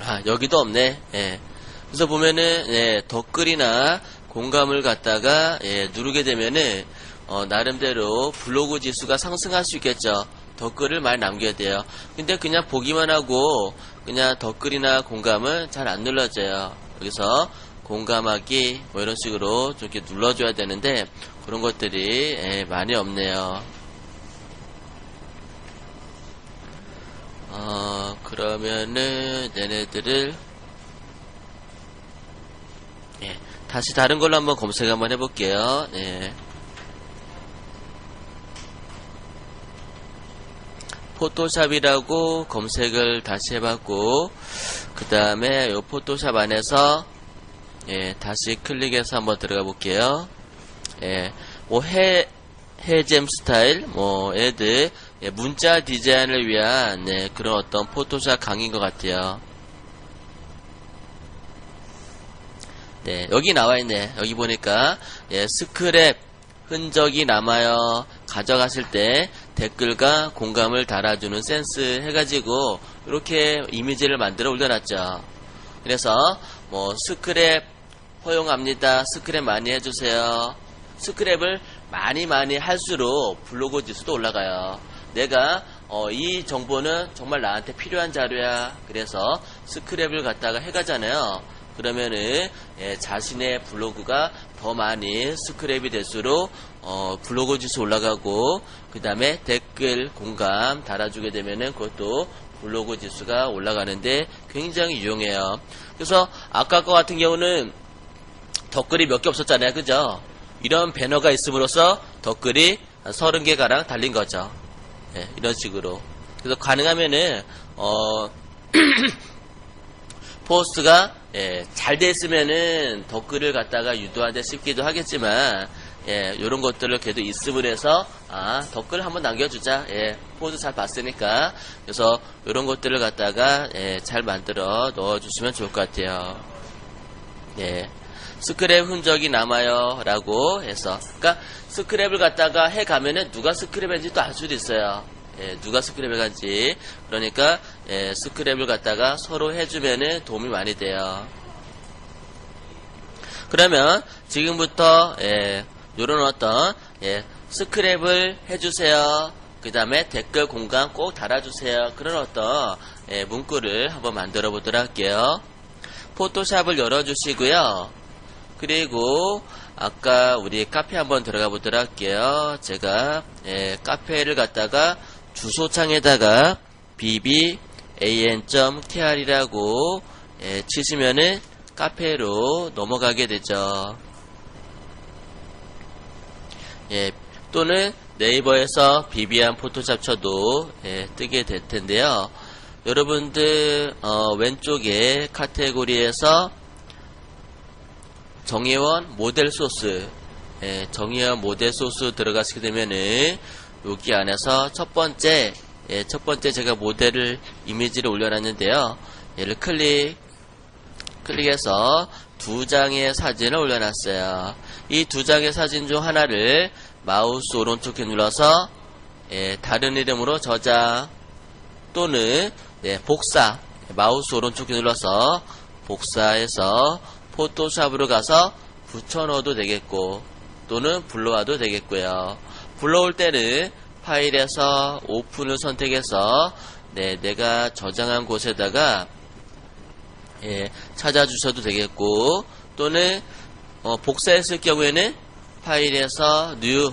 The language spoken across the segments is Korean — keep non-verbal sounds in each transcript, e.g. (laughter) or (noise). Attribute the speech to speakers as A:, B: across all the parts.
A: 아, 여기도 없네. 예. 그래서 보면은, 예, 덧글이나 공감을 갖다가, 예, 누르게 되면은, 어, 나름대로 블로그 지수가 상승할 수 있겠죠. 덧글을 많이 남겨야 돼요. 근데 그냥 보기만 하고, 그냥 덧글이나 공감은 잘 안 눌러져요. 여기서 공감하기, 뭐 이런 식으로 좀 이렇게 눌러줘야 되는데, 그런 것들이, 예, 많이 없네요. 어, 그러면은, 얘네들을, 예, 다시 다른 걸로 한번 검색 한번 해볼게요. 예. 포토샵이라고 검색을 다시 해봤고, 그 다음에 요 포토샵 안에서, 예, 다시 클릭해서 한번 들어가 볼게요. 예, 뭐 해, 해잼 스타일, 뭐, 애들, 예, 문자 디자인을 위한, 네, 그런 어떤 포토샵 강의인 것 같아요. 네, 여기 나와 있네. 여기 보니까, 예, 스크랩 흔적이 남아요. 가져가실 때 댓글과 공감을 달아주는 센스 해가지고, 이렇게 이미지를 만들어 올려놨죠. 그래서, 뭐, 스크랩 허용합니다. 스크랩 많이 해주세요. 스크랩을 많이 많이 할수록 블로그 지수도 올라가요. 내가 어, 이 정보는 정말 나한테 필요한 자료야. 그래서 스크랩을 갖다가 해가잖아요. 그러면은 예, 자신의 블로그가 더 많이 스크랩이 될수록 어, 블로그 지수 올라가고 그 다음에 댓글 공감 달아주게 되면은 그것도 블로그 지수가 올라가는데 굉장히 유용해요. 그래서 아까 거 같은 경우는 덧글이 몇 개 없었잖아요. 그죠? 이런 배너가 있음으로써 덧글이 한 30개가량 달린 거죠. 예, 이런 식으로. 그래서 가능하면은, 어, (clears throat) 포스트가, 예, 잘 됐으면은 덧글을 갖다가 유도하는데 싶기도 하겠지만, 예, 요런 것들을 걔도 있음을 해서, 아, 덧글 한번 남겨주자. 예, 포즈 잘 봤으니까. 그래서 요런 것들을 갖다가, 예, 잘 만들어 넣어주시면 좋을 것 같아요. 예. 스크랩 흔적이 남아요. 라고 해서. 그러니까 스크랩을 갖다가 해 가면은 누가 스크랩 했는지 또 알 수도 있어요. 예, 누가 스크랩 해간지. 그러니까, 예, 스크랩을 갖다가 서로 해주면은 도움이 많이 돼요. 그러면 지금부터, 예, 요런 어떤, 예, 스크랩을 해주세요. 그 다음에 댓글 공감 꼭 달아주세요. 그런 어떤, 예, 문구를 한번 만들어 보도록 할게요. 포토샵을 열어주시고요. 그리고 아까 우리 카페 한번 들어가 보도록 할게요. 제가 예, 카페를 갖다가 주소창에다가 bb.an.kr이라고 예, 치시면은 카페로 넘어가게 되죠. 예, 또는 네이버에서 비비안 포토샵 쳐도 예, 뜨게 될 텐데요. 여러분들 어, 왼쪽에 카테고리에서 정의원 모델 소스 예, 정의원 모델 소스 들어가시게 되면은 여기 안에서 첫 번째 예, 첫 번째 제가 모델을 이미지를 올려놨는데요. 얘를 클릭 클릭해서 두 장의 사진을 올려놨어요. 이 두 장의 사진 중 하나를 마우스 오른쪽에 눌러서 예, 다른 이름으로 저장 또는 네, 복사 마우스 오른쪽에 눌러서 복사해서 포토샵으로 가서 붙여 넣어도 되겠고 또는 불러와도 되겠고요. 불러올 때는 파일에서 오픈을 선택해서 네, 내가 저장한 곳에다가 예, 찾아주셔도 되겠고 또는 어, 복사했을 경우에는 파일에서 뉴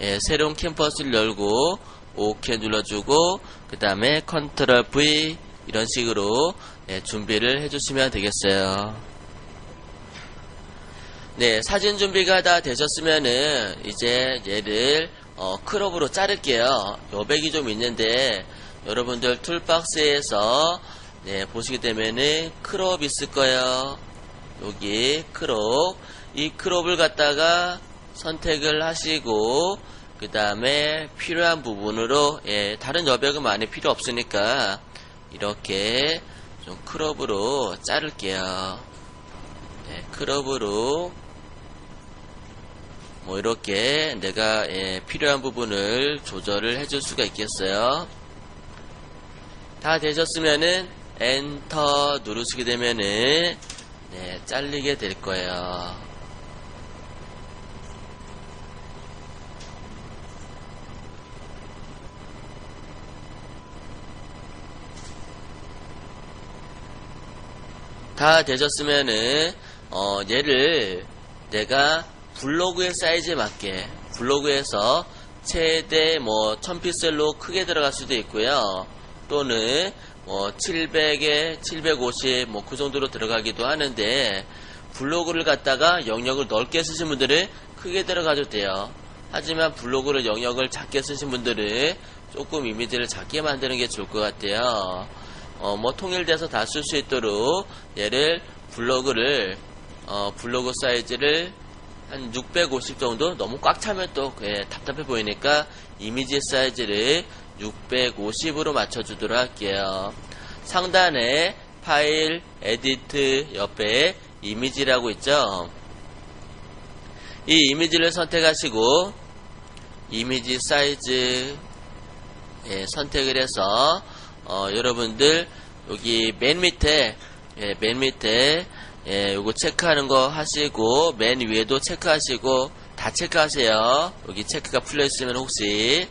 A: 예, 새로운 캠퍼스를 열고 OK 눌러주고 그 다음에 컨트롤 V 이런 식으로 예, 준비를 해주시면 되겠어요. 네, 사진 준비가 다 되셨으면은 이제 얘를 어, 크롭으로 자를게요. 여백이 좀 있는데 여러분들 툴박스에서 네, 보시게 되면은 크롭 있을 거예요. 여기 크롭 이 크롭을 갖다가 선택을 하시고 그 다음에 필요한 부분으로 예, 다른 여백은 많이 필요 없으니까 이렇게 좀 크롭으로 자를게요. 네, 크롭으로 뭐 이렇게 내가 예, 필요한 부분을 조절을 해줄 수가 있겠어요. 다 되셨으면은 엔터 누르시게 되면은 네, 잘리게 될 거예요. 다 되셨으면은 어, 얘를 내가 블로그의 사이즈에 맞게 블로그에서 최대 뭐 1000픽셀로 크게 들어갈 수도 있고요. 또는 뭐 700에 750 뭐 그 정도로 들어가기도 하는데 블로그를 갖다가 영역을 넓게 쓰신 분들은 크게 들어가도 돼요. 하지만 블로그를 영역을 작게 쓰신 분들은 조금 이미지를 작게 만드는 게 좋을 것 같아요. 어, 뭐 통일돼서 다 쓸 수 있도록 얘를 블로그를 어, 블로그 사이즈를 한 650 정도 너무 꽉 차면 또 예, 답답해 보이니까 이미지 사이즈를 650으로 맞춰주도록 할게요. 상단에 파일, 에디트 옆에 이미지라고 있죠. 이 이미지를 선택하시고 이미지 사이즈 예, 선택을 해서 어, 여러분들 여기 맨 밑에 예, 맨 밑에 예, 요거 체크하는 거 하시고 맨 위에도 체크하시고 다 체크하세요. 여기 체크가 풀려 있으면 혹시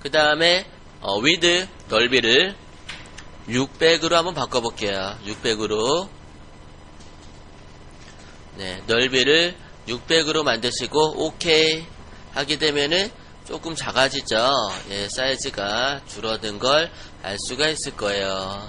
A: 그 다음에 어, 위드 넓이를 600으로 한번 바꿔볼게요. 600으로 네, 넓이를 600으로 만드시고 오케이 하게 되면은 조금 작아지죠. 예, 사이즈가 줄어든 걸 알 수가 있을 거예요.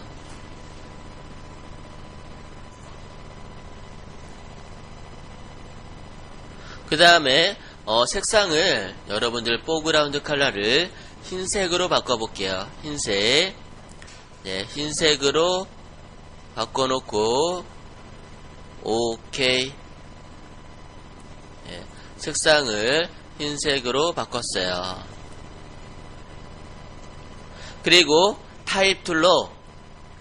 A: 그 다음에 어, 색상을 여러분들 포그라운드 컬러를 흰색으로 바꿔볼게요. 흰색 네, 흰색으로 바꿔놓고 오케이 예, 색상을 흰색으로 바꿨어요. 그리고 타입 툴로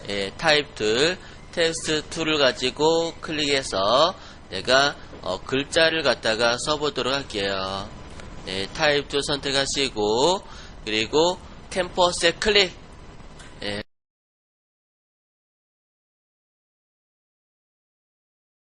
A: 예, 타입 툴 텍스트 툴을 가지고 클릭해서 내가 어, 글자를 갖다가 써보도록 할게요. 예, 타입 툴 선택하시고 그리고 캠퍼스에 클릭